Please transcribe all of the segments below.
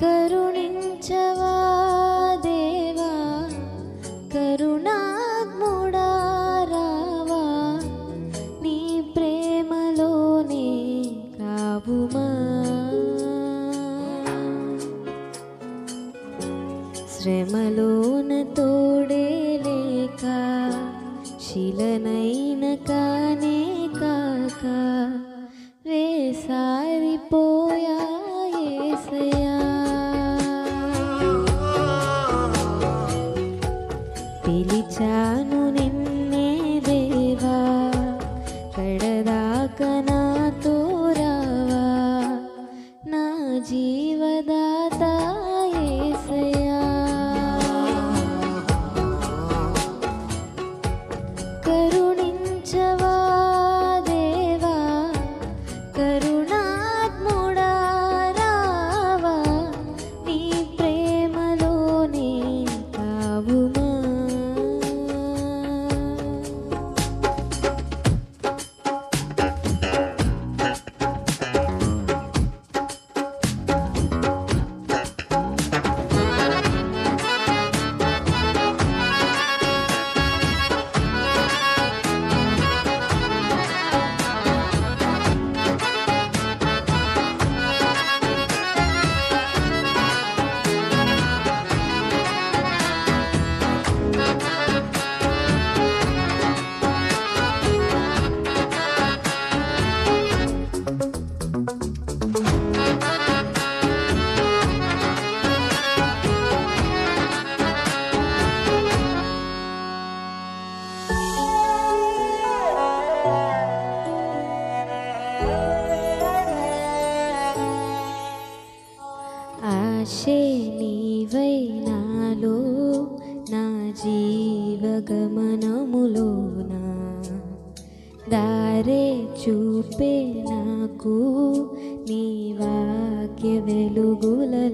కరుణించవా దేవా? కరుణాత్ముడా రావా? నీ ప్రేమలోనే కావుమా? శ్రమలోన తోడే లేక శిలనైన కానే కాక దారే చూపే నాకు నీ వాక్య వెలుగులలోన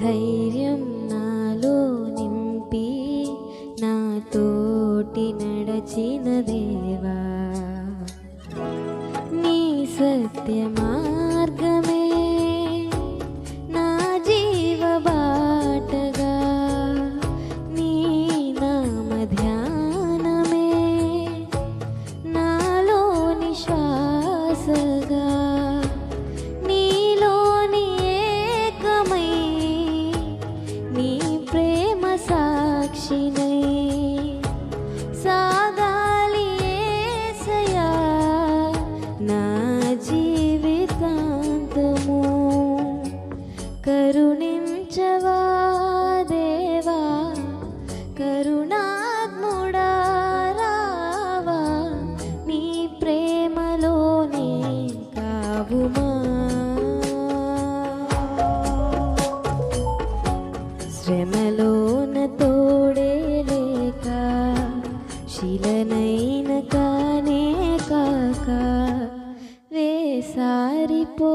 thấy కరుణించవా దేవా? కరుణాత్ముడా రావా? నీ ప్రేమలోనే కావుమా? శ్రమలోన తోడే లేక శిలనైన కానే కాక వేసారిపో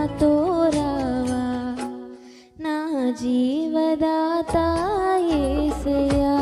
నాతో రావా నా జీవదాత ఏసయా